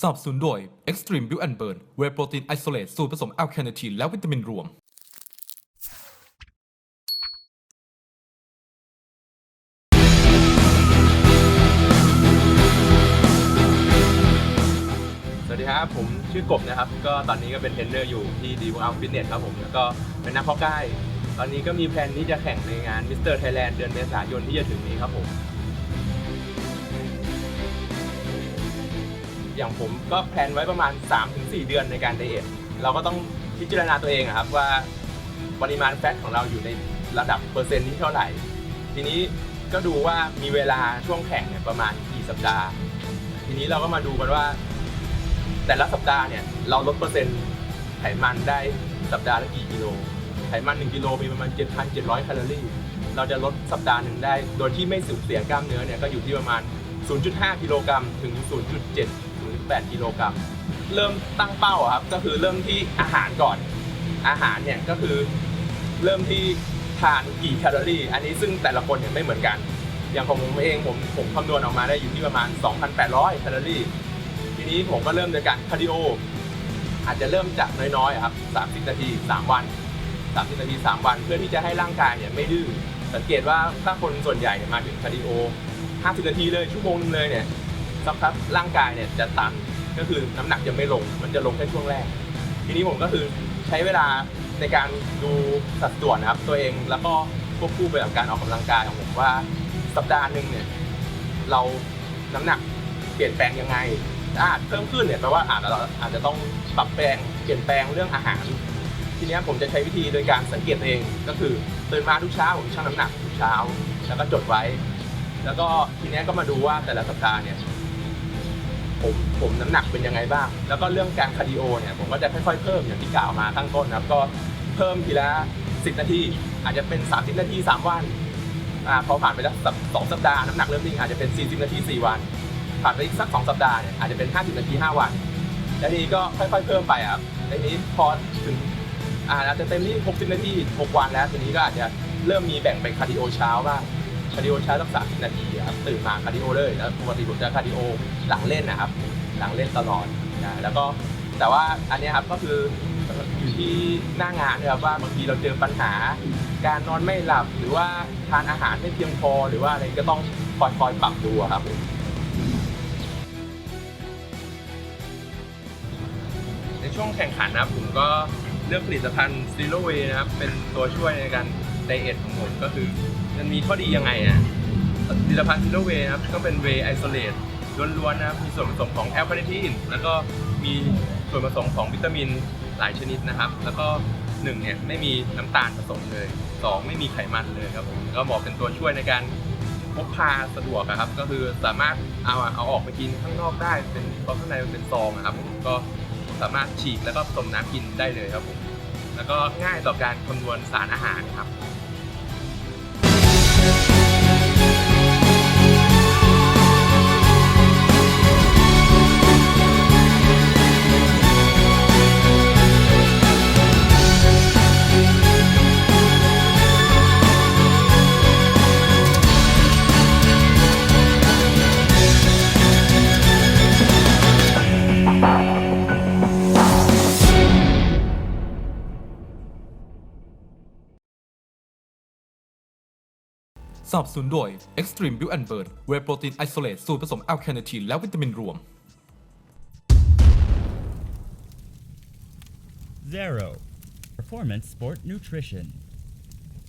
สนับสนุนโดย Extreme Build and Burn Whey Protein Isolate สูตรผสมแอลคาเนทีนและวิตามินรวม สวัสดีครับ ผมชื่อกบนะครับ ก็ตอนนี้ก็เป็นเทรนเนอร์อยู่ที่ดีวอัลฟิตเนสครับผม แล้วก็เป็นนักเพาะกาย ตอนนี้ก็มีแพลนที่จะแข่งในงานมิสเตอร์ไทยแลนด์เดือนเมษายนที่จะถึงนี้ครับผม อย่างผมก็แพลนไว้ประมาณ 3-4 เดือนในการไดเอทเราก็ต้องพิจารณาตัวเองอะครับว่าปริมาณแฟตของเราอยู่ในระดับเปอร์เซ็นต์ที่เท่าไหร่ ทีนี้ก็ดูว่ามีเวลาช่วงแข่งเนี่ยประมาณกี่สัปดาห์ ทีนี้เราก็มาดูกันว่า แต่ละสัปดาห์เนี่ยเราลดเปอร์เซ็นต์ไขมันได้สัปดาห์ละกี่กิโล ไขมัน1กิโลมีประมาณ 7,700 แคลอรี่ เราจะลดสัปดาห์หนึ่งได้ โดยที่ไม่สูญเสียกล้ามเนื้อเนี่ยก็อยู่ที่ประมาณ 0.5 กิโลกรัมถึง 0.7 8กิโลกรัมเริ่มตั้งเป้าอะครับ ก็คือเริ่มที่อาหารก่อน อาหารเนี่ยก็คือเริ่มที่ทานกี่แคลอรี่ อันนี้ซึ่งแต่ละคนเนี่ยไม่เหมือนกัน อย่างของผมเองผมผมคำนวณออกมาได้อยู่ที่ประมาณ 2,800 แคลอรี่ ทีนี้ผมก็เริ่มโดยการคาร์ดิโอ อาจจะเริ่มจากน้อยๆครับ30 นาที 3 วัน 30 นาที 3 วัน เพื่อที่จะให้ร่างกายเนี่ยไม่ดื้อ สังเกตว่าถ้าคนส่วนใหญ่เนี่ยมาถึงคาร์ดิโอ 50 นาทีเลยชั่วโมงนึงเลยเนี่ย สักพักร่างกายเนี่ยจะตันก็คือน้ำหนักจะไม่ลง มันจะลงแค่ช่วงแรก ทีนี้ผมก็คือใช้เวลาในการดูสัดส่วนนะครับ ตัวเองแล้วก็ควบคู่ไปกับการออกกำลังกายของผมว่าสัปดาห์หนึ่งเนี่ยเราน้ำหนักเปลี่ยนแปลงยังไงอาจเพิ่มขึ้นเนี่ยแปลว่าอาจจะเราอาจจะต้องปรับแปลงเปลี่ยนแปลงเรื่องอาหาร ทีนี้ผมจะใช้วิธีโดยการสังเกตเองก็คือตื่นมาทุกเช้าผมชั่งน้ำหนักทุกเช้า แล้วก็จดไว้ แล้วก็ทีนี้ก็มาดูว่าแต่ละสัปดาห์เนี่ย ผมผมน้ำหนักเป็นยังไงบ้าง แล้วก็เรื่องการคาร์ดิโอเนี่ยผมก็จะค่อยๆเพิ่มอย่างที่กล่าวมาข้งต้นนะครับก็เพิ่มทีละ10 นาที อาจจะเป็น 30 นาที 3 วันอ่าพอผ่านไปแล้วสัปสองสัปดาห์น้ำหนักเริ่มนิ่งอาจจะเป็น 40 นาที 4 วัน ผ่านไปอีกสักสองสัปดาห์เนี่ยอาจจะเป็น 50 นาที 5 วันแล้วนี้ก็ค่อยๆเพิ่มไปครับแล้วทีนี้พอถึงอาอาจจะเต็มที่ 60 นาที 6 วันแล้วทีนี้ก็อาจจะเริ่มมีแบ่งเป็นคาร์ดิโอเช้าบ้าง คาร์ดิโอเช้าสัก30นาทีอะครับตื่นมาคาร์ดิโอเลยแล้วปกติผมจะคาร์ดิโอหลังเล่นนะครับ หลังเล่นตลอดนะแล้วก็แต่ว่าอันนี้ครับก็คืออยู่ที่หน้างานด้วยครับว่าบางทีเราเจอปัญหา การนอนไม่หลับหรือว่าทานอาหารไม่เพียงพอหรือว่าอะไรก็ต้องคอยคอยๆปรับดูครับในช่วงแข่งขันนะครับผมก็เลือกผลิตภัณฑ์ Zero Way นะครับเป็นตัวช่วยในการ ไดเอทของผมก็คือ มันมีข้อดียังไงอะผลิตภัณฑ์ Zero Way นะครับก็เป็น Way Isolate ล้วนๆนะครับมีส่วนผสมของแอลคาเนทีนแล้วก็มีส่วนผสมของวิตามินหลายชนิดนะครับ แล้วก็หนึ่งเนี่ยไม่มีน้ำตาลผสมเลยสองไม่มีไขมันเลยครับผมก็บอกเป็นตัวช่วยในการพกพาสะดวกครับ ก็คือสามารถเอาเอาออกไปกินข้างนอกได้เป็นเพราะข้างในมันเป็นซองอะครับผมก็สามารถฉีกแล้วก็ผสมน้ำกินได้เลยครับผมแล้วก็ง่ายต่อการคำนวณสารอาหารครับ สนับสนุนโดย Extreme Build and Burn Whey Protein Isolate สูตรผสมแอลคาเนทีนและวิตามินรวม Zero. Performance Sport Nutrition.